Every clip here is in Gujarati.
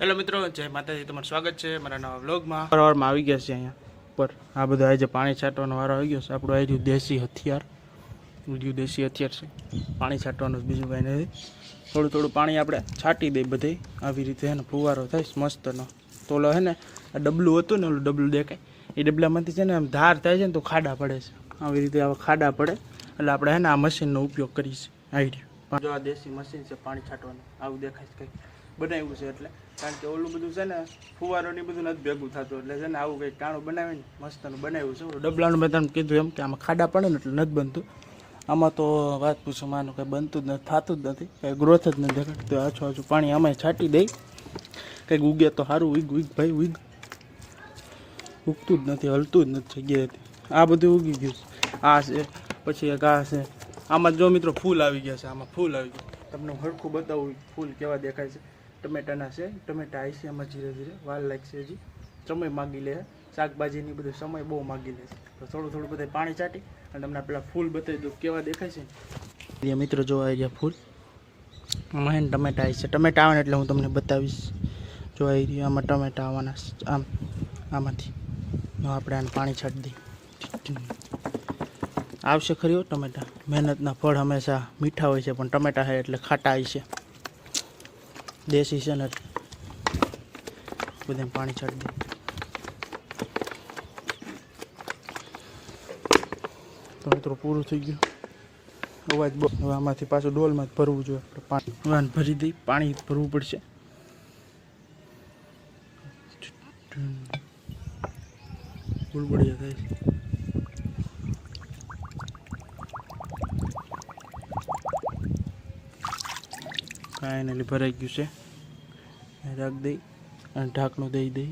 હેલો મિત્રો, જય માતાજી, તમારું સ્વાગત છે મારા નવા વ્લોગમાં. વારમાં આવી ગયા છે અહીંયા પર આ બધું આજે પાણી છાંટવાનો વારો આવી ગયો છે. આપણું આવી દેશી હથિયાર. બીજું દેશી હથિયાર છે. પાણી છાંટવાનું બીજું કાંઈ નથી. થોડું થોડું પાણી આપણે છાંટી દઈએ બધે. આવી રીતે એનો ફુવારો થાય મસ્તનો. તોલો હે ને, આ ડબલું હતું ને, ઓલું ડબલું દેખાય. એ ડબલામાંથી છે ને આમ ધાર થાય છે ને તો ખાડા પડે છે. આવી રીતે આવા ખાડા પડે. એટલે આપણે હે ને આ મશીનનો ઉપયોગ કરીશું આવી રહ્યું. જો આ દેશી મશીન છે પાણી છાંટવાનું. આવું દેખાય છે કંઈક. બનાવ્યું છે એટલે. કારણ કે ઓલું બધું છે ને, ફુવારો ને બધું નથી ભેગું થતું. એટલે છે ને આવું કંઈક ટાણું બનાવીને મસ્તનું બનાવ્યું છે. ડબલાનું મેં તમને કીધું એમ કે આમાં ખાડા પડે ને એટલે નથી બનતું. આમાં તો વાત પૂછો, માનું કંઈ બનતું જ નથી, થતું જ નથી. કંઈ ગ્રોથ જ નથી દેખાડતું. આછું આછું પાણી આમાં છાંટી દઈ. કંઈક ઉગે તો સારું ઉગ ઉગ ભાઈ ઉગ ઉગતું જ નથી, હલતું જ નથી જગ્યાએથી. આ બધું ઉગી ગયું છે. આ છે, પછી એક આ છે. આમાં જો મિત્રો ફૂલ આવી ગયા છે, આમાં ફૂલ આવી ગયા તમને હરખું બતાવું, ફૂલ કેવા દેખાય છે. ટમેટાના છે, ટમેટા આવી છે એમાં ધીરે ધીરે વાર લાગશે હજી. સમય માગી લે શાકભાજીની બધું સમય બહુ માગી લે છે. તો થોડું થોડું બધું પાણી છાંટી અને તમને પેલા ફૂલ બતાવી દઉં કેવા દેખાય છે. મિત્રો જોવા આવી ગયા ફૂલ. આમાં હે ટમેટા આવી છે. ટમેટા આવે એટલે હું તમને બતાવીશ. જોવા આવી રહ્યા આમાં ટમેટા આવવાના આમ, આમાંથી. આપણે આને પાણી છાંટી દઈએ. આવશે ખરીઓ ટમેટા. મહેનતના ફળ હંમેશા મીઠા હોય છે, પણ ટમેટા છે એટલે ખાટા આવી છે. દેશી છે ને બધાને પાણી છાંટી દે. તો મિત્રો પૂરું થઈ ગયું. અવાજ બહુ હવે આમાંથી પાછું ડોલમાં જ ભરવું જોઈએ આપણે પાણી. વાન ભરી દઈ, પાણી ભરવું પડશે. બુલબુડિયા થાય છે. ફાઇનલી ભરાઈ ગયું છે. રાખ દઈ અને ઢાંકણું દઈ દઈ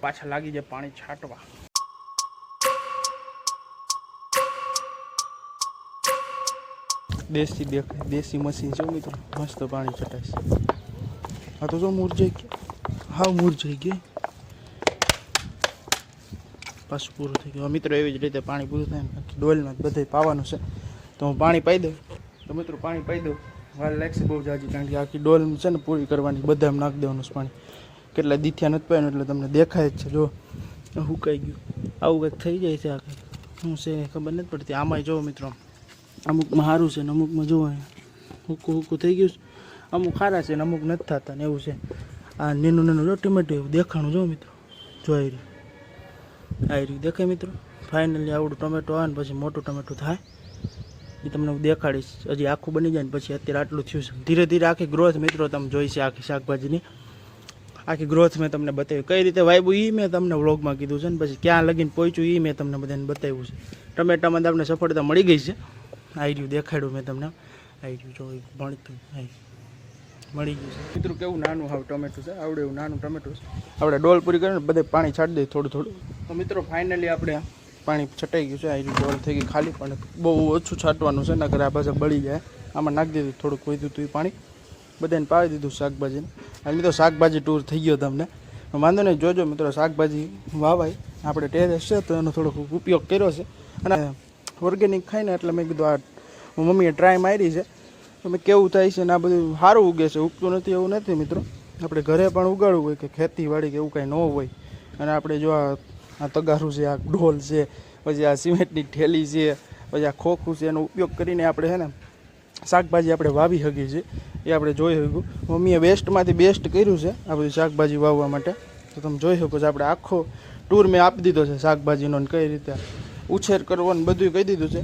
પાછા લાગી જાય પાણી છાંટવા. દેશી દેખાય દેશી મશીન છે મિત્રો, મસ્ત પાણી છટાશે. આ તો જો મુરજાઈ ગયા. હા મુરજાઈ ગયા. પાછું પૂરું થઈ ગયું. મિત્રો, એવી જ રીતે પાણી પૂરું થાય ડોલમાં બધે પાવાનું છે. તો હું પાણી પાઈ દઉં. તો મિત્રો, પાણી પાઈ દઉં. વાર લાગશે બહુ જાજી કારણ કે આખી ડોલ છે ને પૂરી કરવાની બધા નાખી દેવાનું છે પાણી. કેટલા દીથિયા નથી પાયું એટલે તમને દેખાય જ છે. જો, હુકાઈ ગયું. આવું કંઈક થઈ જાય છે આ કંઈક. શું છે ખબર નથી પડતી. આમાંય જોવો મિત્રો. અમુકમાં સારું છે ને અમુકમાં જોવો હુકું હુકું થઈ ગયું છે. અમુક સારા છે ને અમુક નથી થતા ને એવું છે. આ નેનું નાનું જો ટમેટું એવું દેખાણું જો મિત્રો. જોઈ રહ્યું. આવી રહ્યું. દેખાય મિત્રો? ફાઇનલી આવડું ટમેટો આવે ને પછી મોટું ટમેટું થાય. એ તમને હું દેખાડીશ. હજી આખું બની જાય ને પછી અત્યારે આટલું થયું છે. ધીરે ધીરે આખી ગ્રોથ મિત્રો તમે જોઈ છે આખી શાકભાજીની. આખી ગ્રોથ મેં તમને બતાવ્યું. કઈ રીતે વાવ્યું એ મેં તમને વ્લોગમાં કીધું છે ને પછી ક્યાં લગીને પહોંચ્યું એ મેં તમને બધાને બતાવ્યું છે. ટમેટામાં તમને સફળતા મળી ગઈ છે. આવી રહ્યું, દેખાડ્યું મેં તમને. આવી રહ્યું, જો ભણતું આવી મળી ગયું છે. મિત્રો, કેવું નાનું હાવ ટમેટું છે? આવડે એવું નાનું ટમેટું છે? આપણે ડોલ પૂરી કરીને બધે પાણી છાંટી દઈએ થોડું થોડું. તો મિત્રો ફાઇનલી આપણે પાણી છટાઈ ગયું છે. આવી ડોલ થઈ ગઈ ખાલી, પણ બહુ ઓછું છાંટવાનું છે, નકર આ પાછા બળી જાય. આમાં નાખી દીધું, થોડુંક વધ્યું તું એ પાણી. બધાને પાવી દીધું શાકભાજીને. અને મિત્રો, શાકભાજી ટૂર થઈ ગયો તમને. વાંધો નહીં, જોજો મિત્રો, શાકભાજી વાવાય. આપણે ટેરેસ છે, તો એનો થોડોક ઉપયોગ કર્યો છે. અને ઓર્ગેનિક ખાઈને એટલે મેં કીધું આ મમ્મીએ ટ્રાય મારી છે. તો મેં કેવું થાય છે ને આ બધું સારું ઉગે છે, ઉગતું નથી એવું નથી મિત્રો. આપણે ઘરે પણ ઉગાડવું હોય કે ખેતીવાડી કે એવું કાંઈ ન હોય. અને આપણે જો આ તગારું છે, આ ઢોલ છે, પછી આ સિમેન્ટની ઠેલી છે, પછી આ ખોખું છે, એનો ઉપયોગ કરીને આપણે છે ને શાકભાજી આપણે વાવી શકીએ છીએ. એ આપણે જોઈ શકું મમ્મીએ બેસ્ટમાંથી બેસ્ટ કર્યું છે આ બધું શાકભાજી વાવવા માટે. તો તમે જોઈ શકો છો આપણે આખો ટૂર મેં આપી દીધો છે શાકભાજીનો કઈ રીતે ઉછેર કરવો ને બધું કહી દીધું છે.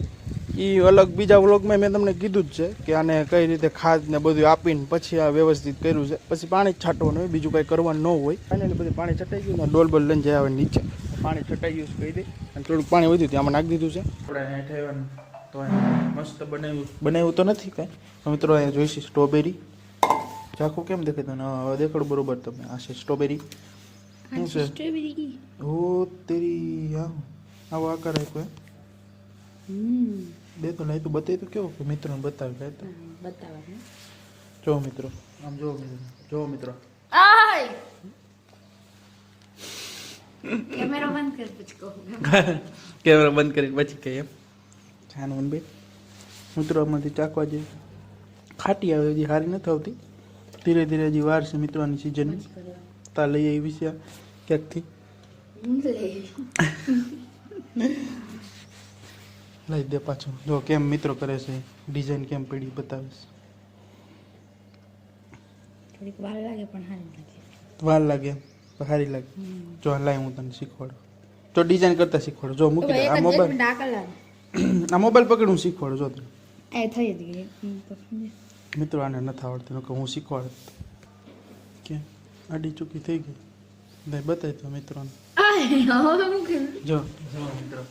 એ અલગ બીજા વ્લોગમાં મેં તમને કીધું જ છે કે આને કઈ રીતે ખાદ ને બધું આપીને પછી આ વ્યવસ્થિત કર્યું છે. પછી પાણી છાંટવાનું હોય બીજું કંઈ કરવાનું ન હોય. ફાઇનલી બધું પાણી છટાઈ ગયું ને ડોલ બોલ લઈને જાય આવે નીચે. પાણી છટાઈ ગયું છે કહી દે. અને થોડુંક પાણી વધ્યું ત્યાં આમાં નાખી દીધું છે. આપણે હેઠ આવ્યા તો મસ્ત બનાવ્યું. બનાવ્યું તો નથી કાંઈ. મિત્રો અહીંયા જોઈશું સ્ટ્રોબેરી. ચાખું કેમ દેખાય તને? દેખાડું બરોબર તમે આ છે સ્ટ્રોબેરી. શું છે ઓ તેરી હા આવો આકાર આપ્યો હે. બે તો નહીં તું બતાવી તો કેવું કે મિત્રોને બતાવી લાય તો? બતાવવાનું. જો મિત્રો આમ જો મિત્રો જો મિત્રો. આય! કેમેરો બંધ કર પછી કહું. કેમેરા બંધ કરીને પછી કહીએ. એમ ખાનું બે. મિત્રો આમાંથી ચાકવા જે ખાટી આવે હજી સારી નથી આવતી. ધીરે ધીરે હજી વાર છે મિત્રોની સિઝન તા લઈ આવી છે ક્યાંકથી? લઈ દે પાછું. જો કેમ મિત્રો કરે છે ડિઝાઇન કેમ પડી બતાવીશ થોડીક વાર લાગે પણ સારી લાગે. વાર લાગે સારી લાગે. જો લાય હું તને શીખવાડું. જો ડિઝાઇન કરતા શીખવાડું. જો મૂકી દે. આ મોબાઈલ આ મોબાઈલ પકડું શીખવાડું જો તને. એ થઈ જ ગઈ. મિત્રો આને નથી આવડતું. કે હું શીખવાડ. કે આડી ચૂકી થઈ ગઈ. બતાવી તો મિત્રોને. જો. જો મિત્રો.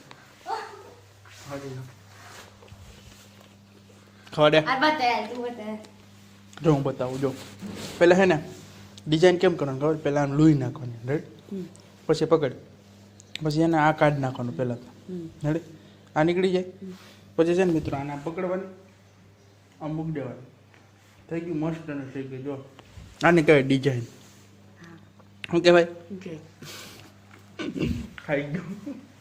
તું બતાય. જો હું બતાવું જો. પહેલાં હે ને ડિઝાઇન કેમ કરવાનું ખબર? પહેલાં આમ લૂઈ નાખવાની રેડ પછી પકડ. પછી એને આ કાઢ નાખવાનું પહેલાં તો. રેડી આ નીકળી જાય? પછી છે ને મિત્રો આને પકડવાની આમ મૂકી દેવાની. થઈ ગયું મસ્ત અને થઈ ગયું જો. આને કહેવાય ડિઝાઇન શું કહેવાય. ખાઈ ગયું.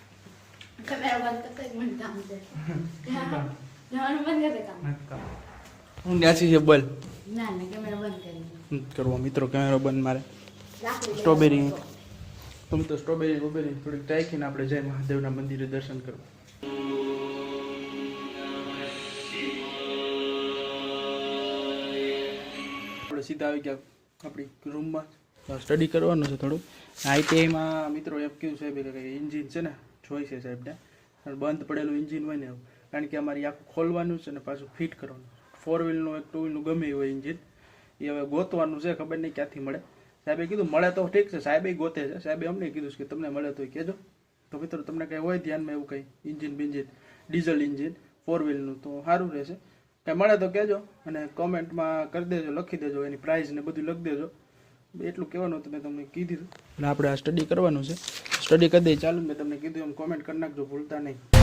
હું ન્યાસી છે બોલ. ના ના કેમેરા બંધ કરી દો. કરવો મિત્રો કેમેરો બંધ મારે. સ્ટ્રોબેરી તો મિત્રો સ્ટ્રોબેરી થોડીક ટાઈકીને આપણે જય મહાદેવના મંદિરે દર્શન કરવા. આપણે સીધા આવી ગયા આપણી રૂમમાં સ્ટડી કરવાનું છે થોડું આઈટીઆઈમાં મિત્રો એમ કેવું છે કે એન્જિન છે ને જોઈ છે સાહેબને બંધ પડેલું ઇન્જિન હોય ને એવું. કારણ કે અમારી આખું ખોલવાનું છે ને પાછું ફિટ કરવાનું. ફોર વ્હીલનું એક ટુ વ્હીલનું ગમે એવું હોય ઇન્જિન એ હવે ગોતવાનું છે, ખબર નહીં ક્યાંથી મળે. સાહેબે કીધું, મળે તો ઠીક છે. સાહેબે ગોતે છે. સાહેબે અમને કીધું કે, તમને મળે તો કહેજો. તો મિત્રો, તમને કંઈ હોય ધ્યાનમાં એવું કંઈ? ઇન્જિન બિન્જિન ડીઝલ ઇન્જિન ફોર વ્હીલનું તો સારું રહેશે. કંઈ મળે તો કહેજો અને કોમેન્ટમાં કરી દેજો, લખી દેજો, એની પ્રાઇસ ને બધું લખી દેજો. એટલું કહેવાનું હતું મેં તમને કીધું. અને આપણે આ સ્ટડી કરવાનું છે. સ્ટડી કરી દે ચાલુ મેં તમને કીધું એમ કોમેન્ટ કરી નાખજો ભૂલતા નહીં.